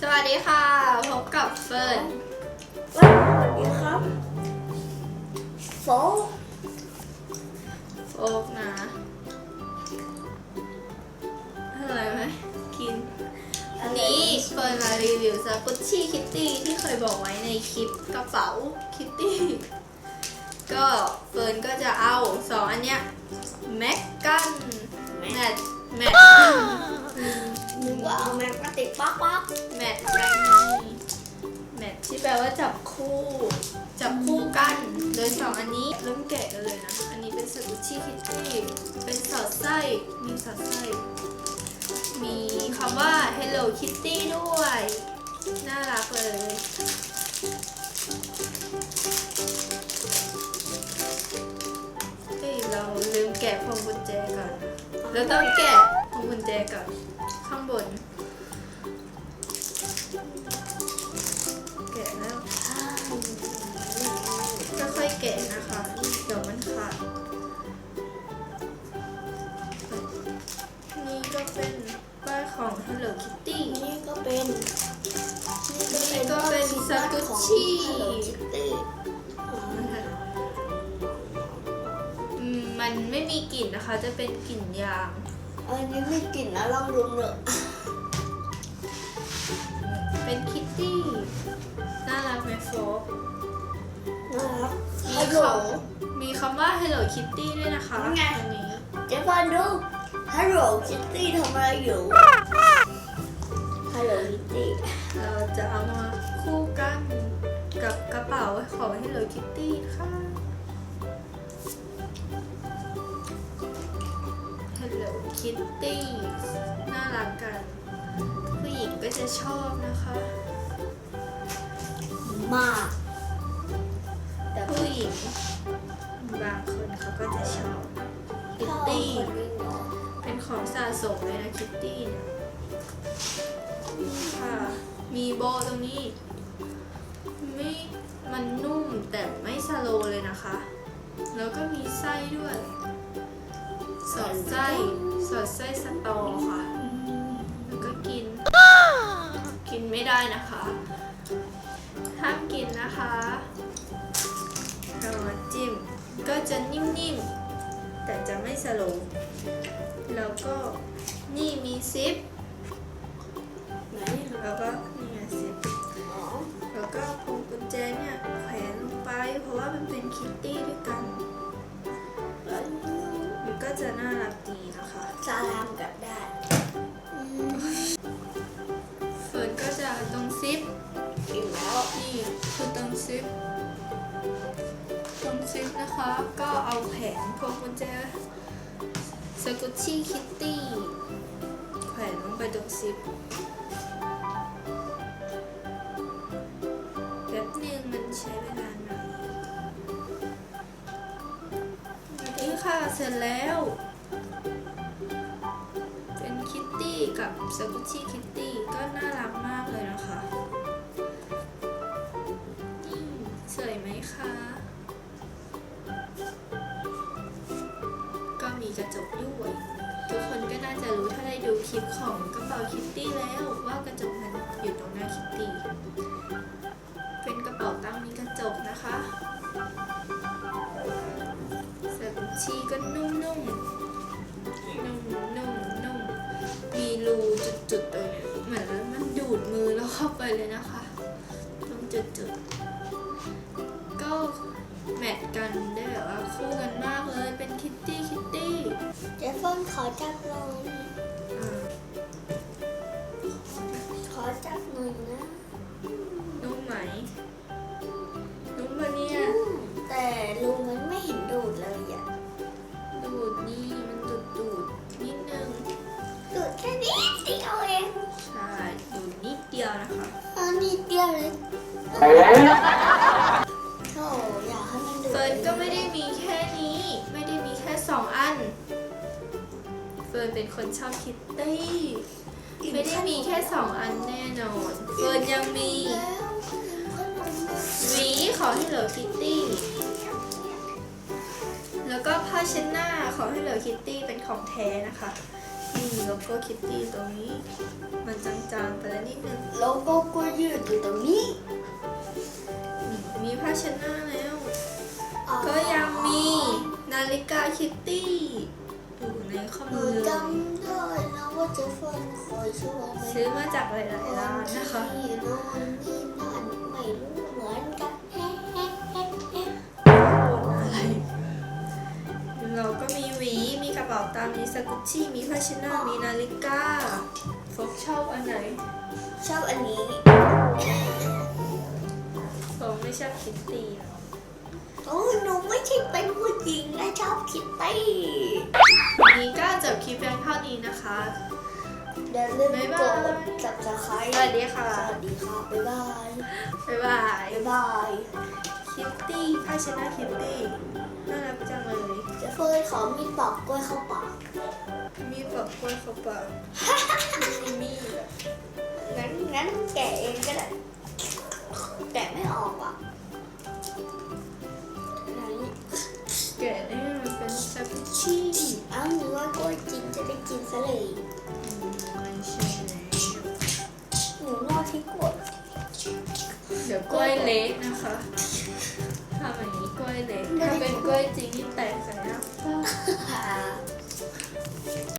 สวัสดีค่ะ พบกับเฟิร์นสวัสดีครับโฟกโฟกนะอะไรไหมกิน อันนี้เฟิร์นมารีวิวสกุชชี่คิตตี้ที่เคยบอกไว้ในคลิปกระเป๋าคิตตี้ ก็เฟิร์นก็จะเอาสองอันเนี้ยแม็กกันแมทแมท คู่ จับคู่กันโดยสองอันนี้เริ่มแกะกันเลยนะ อันนี้เป็นสกุชชี่คิตตี้เป็นสอดไส้มีสอดไส้มีคำว่า Hello Kitty ด้วย น่ารักเลยเฮ้ยเราลืมแกะพวงกุญแจก่อนเราต้องแกะพวงกุญแจก่อน ชชี่ฮัลโหลคิตตี้นะคะอืมมันไม่มีกลิ่นนะคะ จะเป็นกลิ่นยางอันนี้ไม่กลิ่นนะลองดูเลยเป็นคิตตี้ น่ารักไหมโฟกน่ารักมีฮัลโหลคำมีคำว่า Hello Kitty ด้วยนะคะนั่นไงอันนี้เจ๊ฟันดูฮัลโหลคิตตี้ทำอะไรอยู่ฮัลโหลคิตตี้เราจะเอามาคู่กัน กับกระเป๋าของ Hello Kitty ค่ะ Hello Kitty น่ารักกัน ผู้หญิงก็จะชอบนะคะมากแต่ผู้หญิงบางคนเขาก็จะชอบคิตตี้เป็นของสะสมเลยนะคิตตี้เนี่ยค่ะ มีโบตรงนี้ ดไส้สตอค่ะ แล้วก็กิน กินไม่ได้นะคะ ห้ามกินนะคะเรามาจิ้ม ก็จะนิ่มๆ แต่จะไม่สโลว์แล้วก็นี่มีซิปไหนแล้วก็นี่ไงซิปอ๋อแล้วก็พวงกุญแจเนี่ยแขวนลงไป เพราะว่ามันเป็นคิตตี้ด้วยกันแล้วมันก็จะน่ารัก พวงกุญแจสกุชชี่คิตตี้แขวนลงไปตรงซิปแป๊บนึงมันใช้เวลาหน่อยนี่ค่ะเสร็จแล้ว เป็นคิตตี้กับสกุชชี่คิตตี้ก็น่ารักมากเลยนะคะ นี่สวยไหมคะ น่าจะรู้ถ้าได้ดูคลิปของกระเป๋าคิตตี้แล้วว่ากระจกมันอยู่ตรงหน้าคิตตี้ เป็นกระเป๋าตั้งมีกระจกนะคะสกุชีก็นุ่มๆ นุ่มนุ่มนุ่มมีรูจุดๆตรงเนี้ยเหมือนมันดูดมือแล้วเข้าไปเลยนะคะ ตรงจุดๆ แมทกันได้แบบว่าคู่กันมากเลย เป็นคิตตี้คิตตี้เจ๊ฟันขอจับหน่อยอ่าขอจับหน่อยนะนุ่มไหมนุ่มปะเนี่ยอืมแต่ลุงมันไม่เห็นดูดเลยอะดูดนี่มันดูดดูดนิดนึงดูดแค่นี้เดียวเองใช่ดูดนิดเดียวนะคะอันนี้เดียวเลย ร์นก็ไม่ได้มีแค่นี้ ไม่ได้มีแค่สองอัน เฟิร์นเป็นคนชอบคิตตี้ไม่ได้มีแค่สองอันแน่นอน เฟิร์นยังมีแล้วขนมแล้วหวีของ Hello Kitty แล้วก็ผ้าเช็ดหน้าของ Hello Kitty เป็นของแท้นะคะนี่โลโก้คิตตี้ตรงนี้ มันจางๆไปแล้วนิดนึงโลโก้ก็ยืดอยู่ตรงนี้นี่มีผ้าเช็ดหน้าแล้ว ก็ยังมีนาฬิกาคิตตี้อยู่ในข้อหนูมือเลยจำได้นะว่าเจฟเฟนคอยช่วยไหมซื้อมาจากหลายๆร้านนะคะ ที่โน่นนี่นั่นไม่รู้เหมือนกันแฮะแฮะแฮะแฮะอะไรเราก็มีหวี มีกระเป๋าตังค์มีสกุชชี่ มีผ้าเช็ดหน้ามีนาฬิกาฟกชอบอันไหนชอบอันนี้ฟกไม่ชอบคิตตี้อะ โอ้หนูไม่ใช่เป็นผู้หญิงและชอบคิตตี้วันนี้ก็จบคลิปเพียงเท่านี้นะคะ อย่าลืมบ๊ายกบายด subscribe สวัสดีค่ะ สวัสดีค่ะ บ๊ายบาย บ๊ายบาย บ๊ายบาย คิตตี้ผ้าเช็ดหน้าคิตตี้น่ารักจังเลยเจฟเฟอร์ขอมีดปอกกล้วยเข้าปาก มีดปอกกล้วยเข้าปากมีมีดอะงั้นงั้นแกะเองก็ได้ เดี๋ยวกล้วยเละนะคะทำอย่างนี้กล้วยเละถ้าเป็นกล้วยจริงนี่แตกใส่หน้าค่ะ